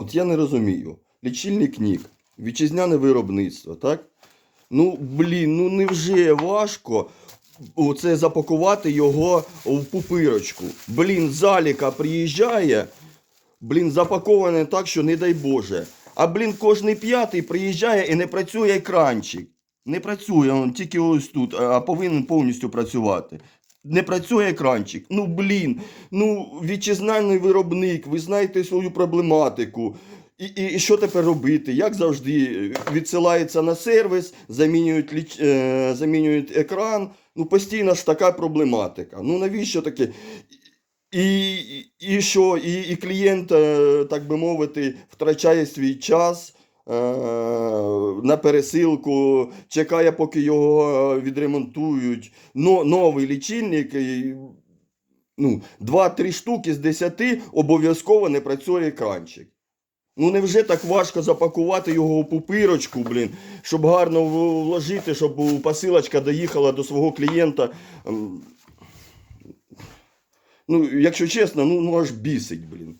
От я не розумію. Лічильник нік, вітчизняне виробництво, так? Ну, блін, ну невже важко оце запакувати його в пупирочку. Блін, заліка приїжджає, блін, запаковане так, що не дай Боже. А блін, кожний п'ятий приїжджає і не працює екранчик. Не працює, він тільки ось тут, а повинен повністю працювати. Не працює екранчик. Ну блін, ну вітчизняний виробник, ви знаєте свою проблематику. І, і, і що тепер робити? Як завжди, відсилається на сервіс, замінюють, ліч, е, замінюють екран. Ну, постійно ж така проблематика. Ну навіщо таке? І, і, і що? І, і клієнт, е, так би мовити, втрачає свій час на пересилку, чекає, поки його е, відремонтують. Но, новий лічильник. Ну, 2-3 штуки з 10 обов'язково не працює екранчик. Ну невже так важко запакувати його у пупирочку, блін, щоб гарно вложити, щоб посилочка доїхала до свого клієнта. Ем, Ну, якщо чесно, ну, ну аж бісить, блін.